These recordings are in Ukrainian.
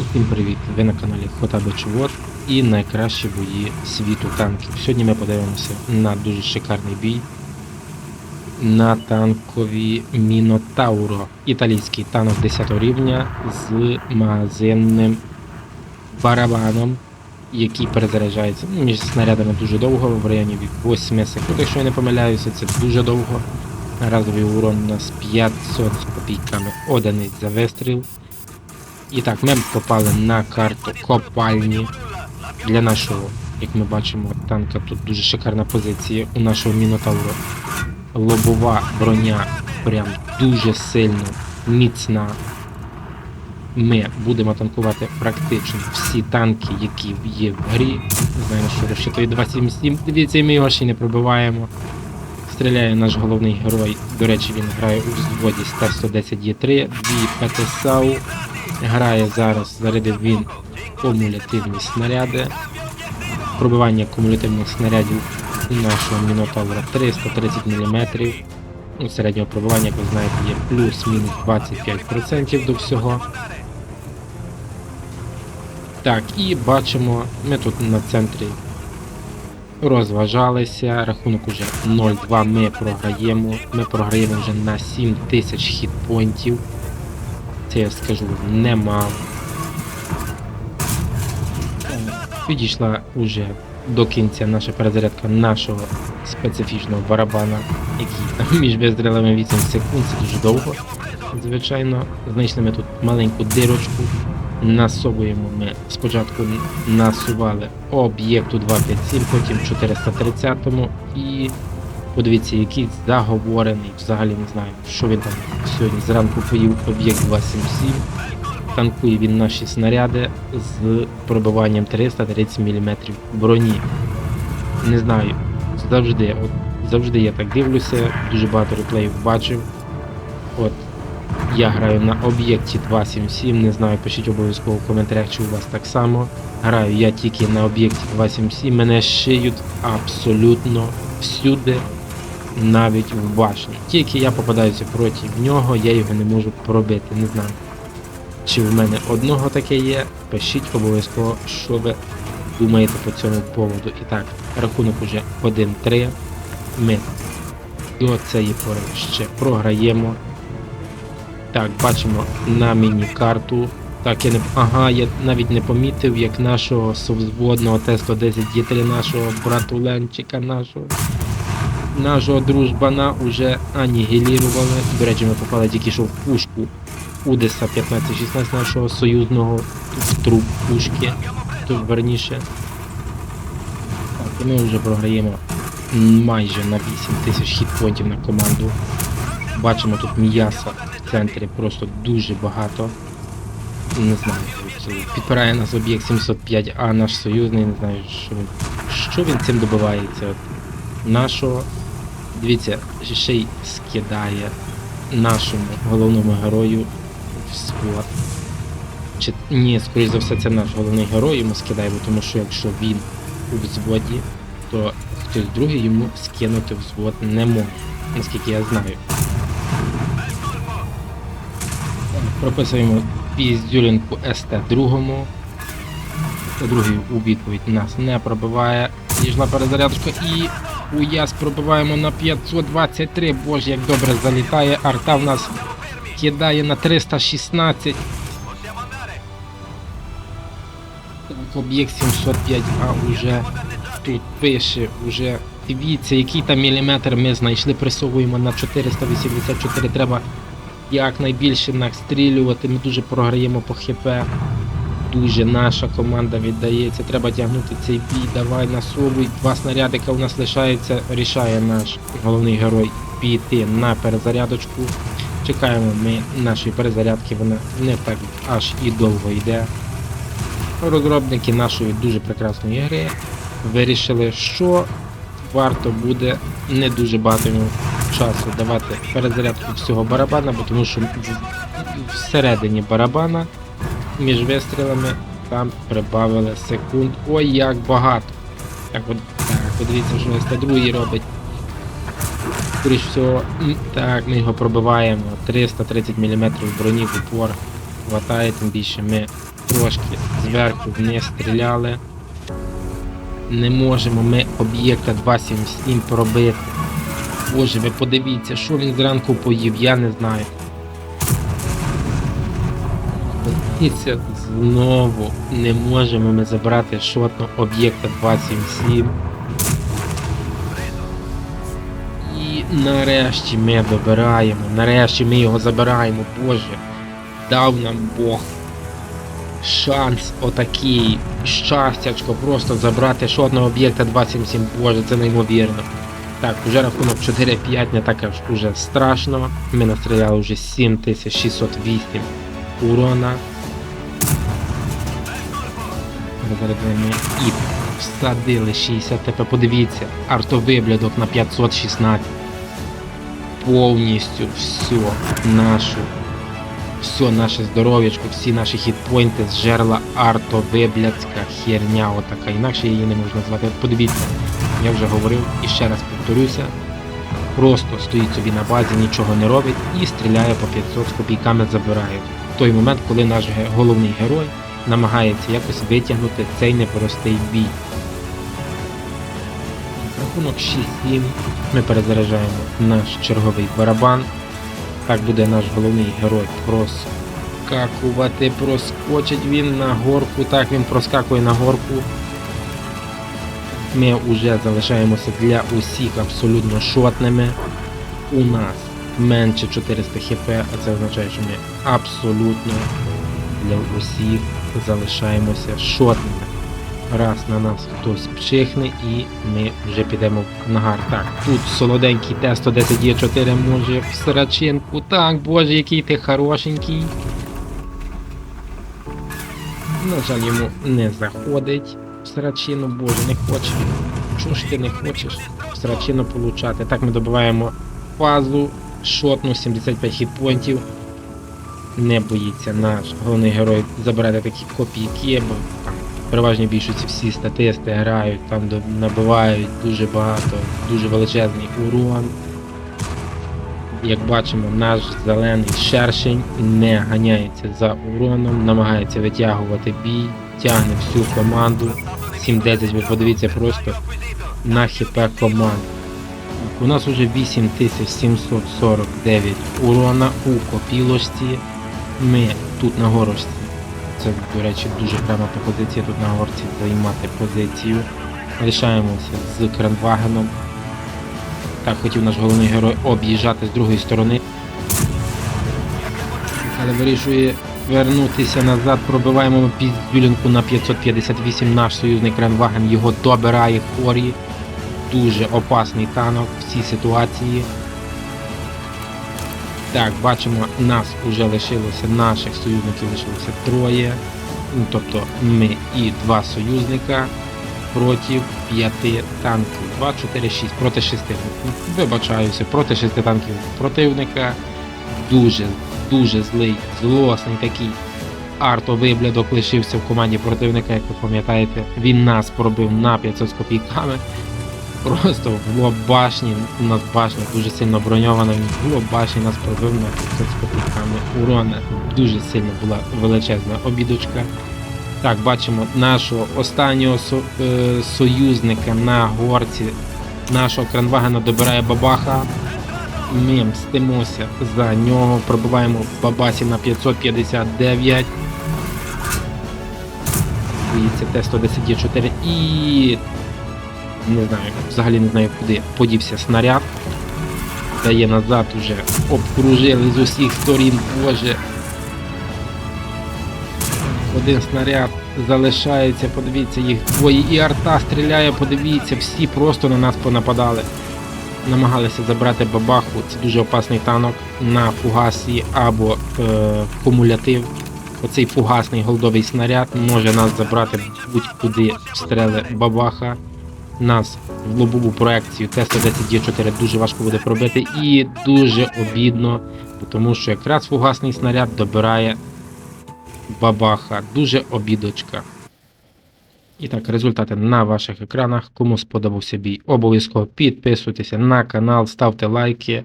Усім привіт! Ви на каналі Хота Бечовод і найкращі бої світу танків. Сьогодні ми подивимося на дуже шикарний бій на танкові Мінотауро. Італійський танк 10 рівня з магазинним барабаном, який перезаряджається ну, між снарядами дуже довго, в районі 8 секунд, якщо я не помиляюся, це дуже довго. Разовий урон у нас 500 з копійками одиниць за вистріл. І так, ми попали на карту копальні для нашого, як ми бачимо, танка тут дуже шикарна позиція у нашого Мінотавра. Лобова броня прям дуже сильно міцна. Ми будемо танкувати практично всі танки, які є в грі. На що розчитує 277. Дивіться, ми його ще не пробиваємо. Стріляє наш головний герой. До речі, він грає у взводі Стар 110 Є3, дві ПТСАУ. Грає зараз, зарядив він кумулятивні снаряди. Пробивання кумулятивних снарядів у нашого Мінотавра 330 мм. У середнього пробивання, як ви знаєте, є плюс-мінус 25% до всього. Так, і бачимо, ми тут на центрі розважалися. Рахунок уже 0-2 ми програємо. Ми програємо вже на 7000 хітпойнтів. Я скажу немало. Підійшла уже до кінця наша перезарядка нашого специфічного барабана, який там між вистрілами 8 секунд, це дуже довго. Звичайно, знайшли ми тут маленьку дирочку. Насовуємо ми спочатку насували об'єкту 257, потім 430 і подивіться, який заговорений, взагалі не знаю, що він там сьогодні зранку поїв об'єкт 277. Танкує він наші снаряди з пробиванням 330 мм броні. Не знаю, завжди, от, завжди я так дивлюся, дуже багато реплеїв бачив. От я граю на об'єкті 277, не знаю, пишіть обов'язково в коментарях, чи у вас так само. Граю я тільки на об'єкті 277, мене шиють абсолютно всюди, навіть в башні. Тільки я попадаюся проти нього, я його не можу пробити, не знаю. Чи в мене одного таке є? Пишіть обов'язково, що ви думаєте по цьому поводу. І так, рахунок уже 1-3. Ми до цієї пори ще програємо. Так, бачимо на міні-карту. Так, я не. Ага, я навіть не помітив, як нашого совзводного Т-110 дітеля нашого братуленчика, нашого нашого дружбана уже анігілірували. До речі, ми попали тільки що в пушку Удеса 15-16 нашого союзного труп пушки. То верніше. Так, і ми вже програємо майже на 8 тисяч хітпонтів на команду. Бачимо тут м'яса в центрі просто дуже багато. Не знаю, підпирає нас об'єкт 705А, наш союзний, не знаю, що, він- що він цим добивається. Нашого, дивіться, ще й скидає нашому головному герою в спорт. Чи ні, скоріш за все, це наш головний герой йому скидає, бо тому що якщо він у взводі, то хтось другий йому скинути взвод не може, наскільки я знаю. Прописуємо піздюлінку СТ другому. Другий у відповідь нас не пробиває. Їжна перезарядка і уяз пробиваємо на 523. Боже, як добре залітає. Арта в нас кидає на 316. Так, Об'єкт 705, а уже тут пише, уже дивіться, який там міліметр ми знайшли, присовуємо на 484. Треба якнайбільше настрілювати. Ми дуже програємо по хп. Дуже наша команда віддається. Треба тягнути цей бій. Давай насовуй. Два снарядика у нас лишається. Рішає наш головний герой піти на перезарядочку. Чекаємо ми нашої перезарядки, вона не так аж і довго йде. Розробники нашої дуже прекрасної гри вирішили, що варто буде не дуже багато часу давати перезарядку всього барабана, бо тому що всередині барабана між вистрілами там прибавили секунд. Ой, як багато. Так, от, так, подивіться, що СТ2 робить. Скоріш всього, так, ми його пробиваємо. 330 мм броні в упор. хватає, тим більше ми трошки зверху вниз стріляли. Не можемо ми об'єкта 277 пробити. Боже, ви подивіться, що він зранку поїв, я не знаю. Подивіться, знову не можемо ми забрати шотно об'єкта 277. І нарешті ми добираємо, нарешті ми його забираємо, Боже. Дав нам Бог шанс отакий, щастячко, просто забрати шотного об'єкта 277, Боже, це неймовірно. Так, уже рахунок 4-5, не так аж уже страшно. Ми настріляли вже 7608 урона. Розрядимо і всадили 60 ТП. Подивіться, артовиблядок на 516. Повністю все нашу. Все наше здоров'ячко, всі наші хітпойнти зжерла артовиблядська херня отака. Інакше її не можна назвати. Подивіться, я вже говорив і ще раз повторюся. Просто стоїть собі на базі, нічого не робить і стріляє по 500 з копійками забирає. В той момент, коли наш головний герой намагається якось витягнути цей непростий бій. Рахунок 6-7. Ми перезаряджаємо наш черговий барабан. Так буде наш головний герой проскакувати, проскочить він на горку. Так він проскакує на горку. Ми вже залишаємося для усіх абсолютно шотними. У нас менше 400 хп, а це означає, що ми абсолютно для усіх залишаємося шотними. Раз на нас хтось пчихне і ми вже підемо в нагар. Так, тут солоденький Т-110 Є4 може в срачинку. Так, боже, який ти хорошенький. На жаль, йому не заходить срачину, боже, не хоче. Чого ж ти не хочеш в срачину получати? Так, ми добиваємо фазу, шотну 75 хітпоінтів. Не боїться наш головний герой забирати такі копійки, бо там переважній більшості всі статисти грають, там набивають дуже багато, дуже величезний урон. Як бачимо, наш зелений шершень не ганяється за уроном, намагається витягувати бій, тягне всю команду. 7-10, ви подивіться просто на хп команд. У нас вже 8749 урона у копілочці. Ми тут на горочці. Це, до речі, дуже грамотна позиція тут на горці займати позицію. Лишаємося з кранвагеном. Так, хотів наш головний герой об'їжджати з другої сторони. Але вирішує вернутися назад. Пробиваємо піздюлінку на 558. Наш союзний кранваген його добирає хорі. Дуже опасний танок в цій ситуації. Так, бачимо, нас вже лишилося, наших союзників лишилося троє. Ну, тобто ми і два союзника проти п'яти танків. 2, 4, 6 проти 6. Вибачаюся, проти 6 танків противника. Дуже, дуже злий, злосний такий артовиблядок лишився в команді противника, як ви пам'ятаєте. Він нас пробив на 500 з копійками. Просто лоб башні, у нас башня дуже сильно броньована, лоб башні нас пробив на 500 з копійками. Урон дуже сильно була величезна обідочка. Так, бачимо нашого останнього со- е, союзника на горці нашого кранвагена добирає бабаха. Ми мстимося за нього, пробиваємо бабасі на 559. Боїться Т-110 Є4 і не знаю, взагалі не знаю куди подівся снаряд. Дає назад уже обкружили з усіх сторін, боже. Один снаряд залишається, подивіться, їх двоє. І арта стріляє, подивіться, всі просто на нас понападали. Намагалися забрати бабаху, це дуже опасний танок на фугасі або е, кумулятив. Оцей фугасний голдовий снаряд може нас забрати будь-куди стрели бабаха. Нас в лобову проекцію Т-110Є4 дуже важко буде пробити і дуже обідно, тому що якраз фугасний снаряд добирає бабаха. Дуже обідочка. І так, результати на ваших екранах. Кому сподобався бій, обов'язково підписуйтеся на канал, ставте лайки.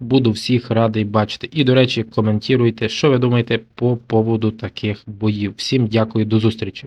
Буду всіх радий бачити. І, до речі, коментуйте, що ви думаєте по поводу таких боїв. Всім дякую, до зустрічі.